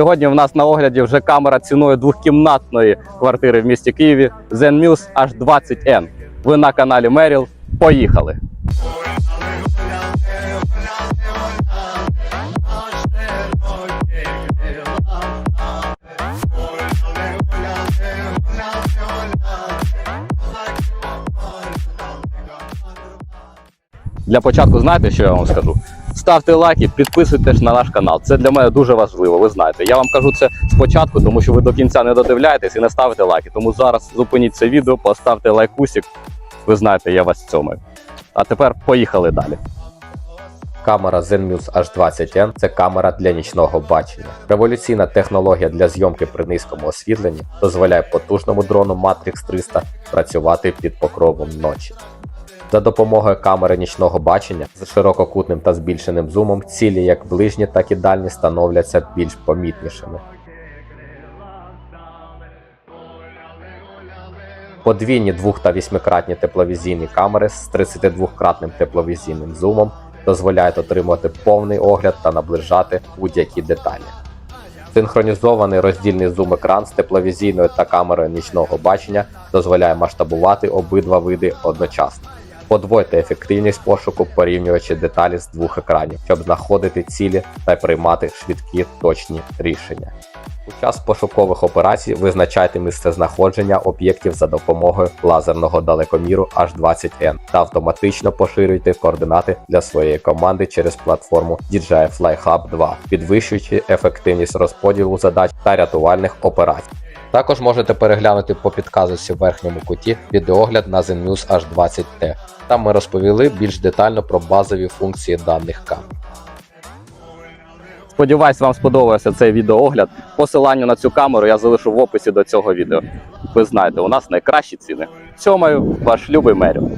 Сьогодні в нас на огляді вже камера ціною двохкімнатної квартири в місті Києві ZenMuse H20N. Ви на каналі Меріл. Поїхали! Для початку знаєте, що я вам скажу? Ставте лайки, підписуйтесь на наш канал. Це для мене дуже важливо. Ви знаєте. Я вам кажу це спочатку, тому що ви до кінця не додивляєтесь і не ставите лайки. Тому зараз зупиніть це відео, поставте лайкусик. Ви знаєте, я вас цьомаю. А тепер поїхали далі. Камера ZenMuse H20N – це камера для нічного бачення. Революційна технологія для зйомки при низькому освітленні дозволяє потужному дрону Matrix 300 працювати під покровом ночі. За допомогою камери нічного бачення з ширококутним та збільшеним зумом цілі як ближні, так і дальні становляться більш помітнішими. Подвійні двох та вісьмикратні тепловізійні камери з 32-кратним тепловізійним зумом дозволяють отримувати повний огляд та наближати будь-які деталі. Синхронізований роздільний зум-екран з тепловізійною та камерою нічного бачення дозволяє масштабувати обидва види одночасно. Подвойте ефективність пошуку, порівнюючи деталі з двох екранів, щоб знаходити цілі та приймати швидкі точні рішення. У час пошукових операцій визначайте місцезнаходження об'єктів за допомогою лазерного далекоміру H20N та автоматично поширюйте координати для своєї команди через платформу DJI Fly Hub 2, підвищуючи ефективність розподілу задач та рятувальних операцій. Також можете переглянути по підказусі в верхньому куті відеогляд на ZenMuse H20T. Там ми розповіли більш детально про базові функції даних камер. Сподіваюсь, вам сподобався цей відеоогляд. Посилання на цю камеру я залишу в описі до цього відео. Ви знаєте, у нас найкращі ціни. Цьомаю, ваш любий Меріл.